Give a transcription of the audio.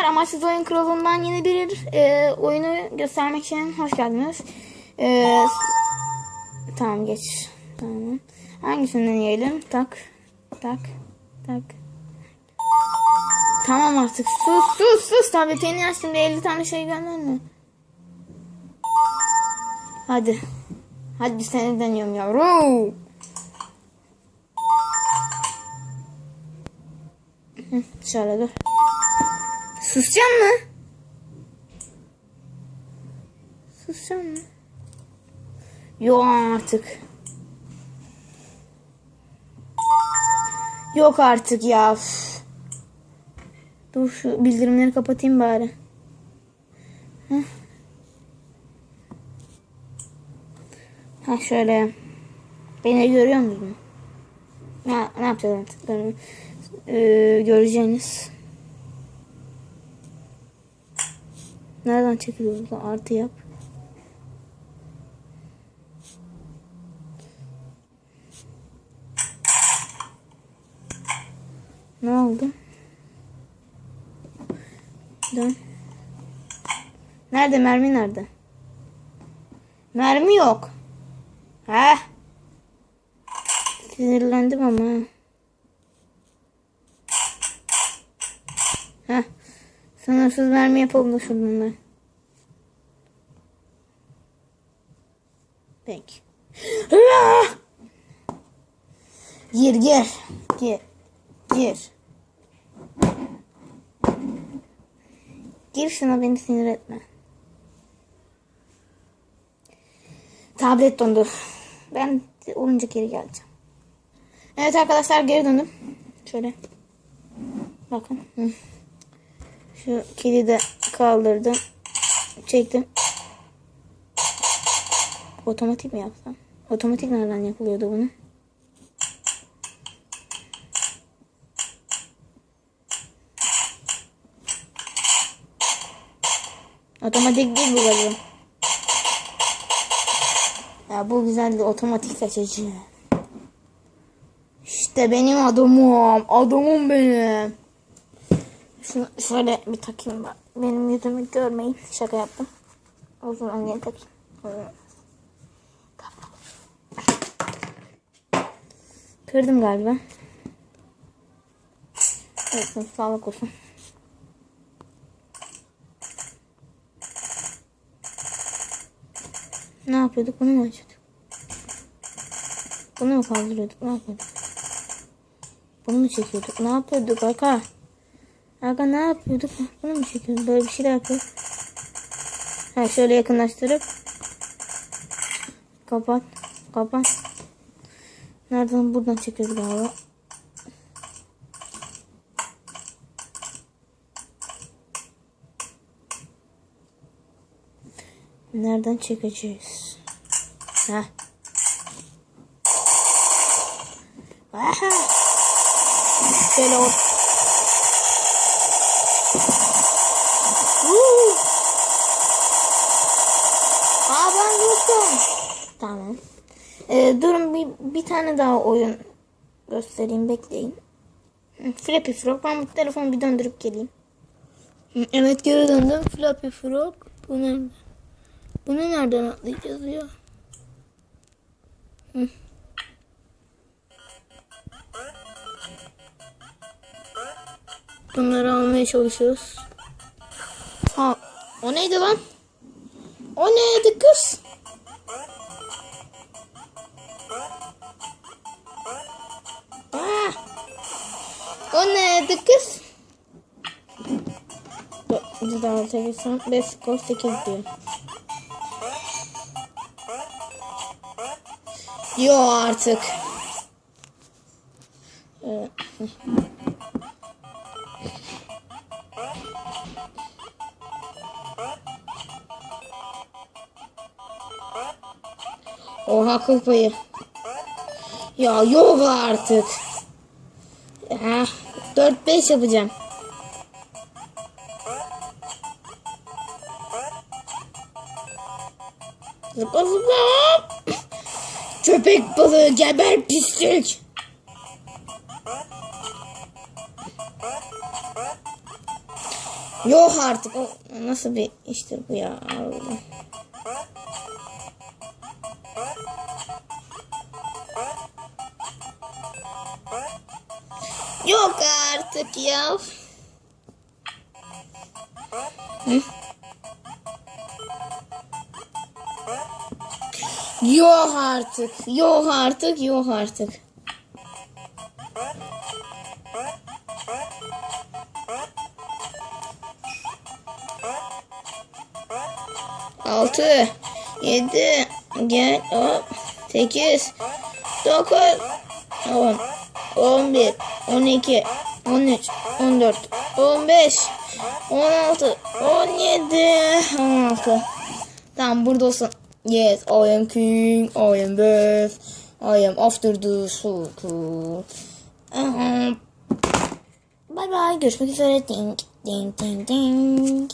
Amaçsız Oyun Kralı'ndan yeni bir e, oyunu göstermek için hoş geldiniz. E, tamam geç. Tamam. Hangisinden yiyelim? Tak. Tak. Tak. Tamam artık. Sus sus sus. Tabletini aç şimdi 50 tane şey gönderme. Hadi. Hadi seni deniyorum yavrum. Hı, Şöyle dur. Susacak mı? Susacak mı? Yok artık. Yok artık ya. Üf. Dur şu bildirimleri kapatayım bari. Heh. Ha şöyle. Beni görüyor musun? Ne, ne yapacağız artık? Ee, göreceğiniz. Nereden çekiliyor bu? Artı yap. Ne oldu? Dön. Nerede mermi nerede? Mermi yok. Ha? Sinirlendim ama. Ha. Sınırsız mermi yapalım da şununla. Peki. Ah! Gir gir. Gir. Gir. Gir şuna beni sinir etme. Tablet dondu. Ben olunca geri geleceğim. Evet arkadaşlar geri döndüm. Şöyle. Bakın. Hı. Şu kilidi kaldırdım. Çektim. Otomatik mi yapsam? Otomatik nereden yapılıyordu bunu? Otomatik değil bu galiba. Ya bu güzel bir otomatik seçici. İşte benim adamım. Adamım benim. Şunu şöyle bir takayım ben. Benim yüzümü görmeyin. Şaka yaptım. O zaman gel takayım. Kırdım galiba. Evet, sağlık olsun. Ne yapıyorduk? Bunu mu açıyorduk? Bunu mu kaldırıyorduk? Ne yapıyorduk? Bunu mu çekiyorduk? Ne yapıyorduk Aka? Aka ne yapıyorduk? Bunu mu çekiyorduk? Böyle bir şeyler yapıyorduk. Ha şöyle yakınlaştırıp kapat. Kapat. Nereden? Buradan çekiyoruz galiba. Nereden çekeceğiz? Ha. Aha. Şöyle or. Tamam. Ee, durun bir, bir tane daha oyun göstereyim bekleyin. Flappy Frog. Ben bu telefonu bir döndürüp geleyim. Evet geri döndüm. Flappy Frog. Bu nerede? Bunu nereden atlayacağız ya? Hı. Bunları almaya çalışıyoruz. Ha, o neydi lan? O neydi kız? O neydi kız? Bir daha çevirsem 5 skor 8 diyor. Yo artık. Ee, Oha kıl payı. Ya yok artık. Ha, 4-5 yapacağım. Zıpla zıpla. Köpek balığı geber pislik. Yok artık. O nasıl bir iştir bu ya? Allah. Yok artık ya. Hı? Yok artık. Yok artık. Yok artık. Altı, yedi, gel, hop, sekiz, dokuz, on, on bir, on iki, on üç, on dört, on beş, on altı, on yedi, on altı. Tamam burada olsun. Yes, I am king, I am best, I am after the circle. Bye bye, görüşmek üzere. Ding, ding, ding, ding.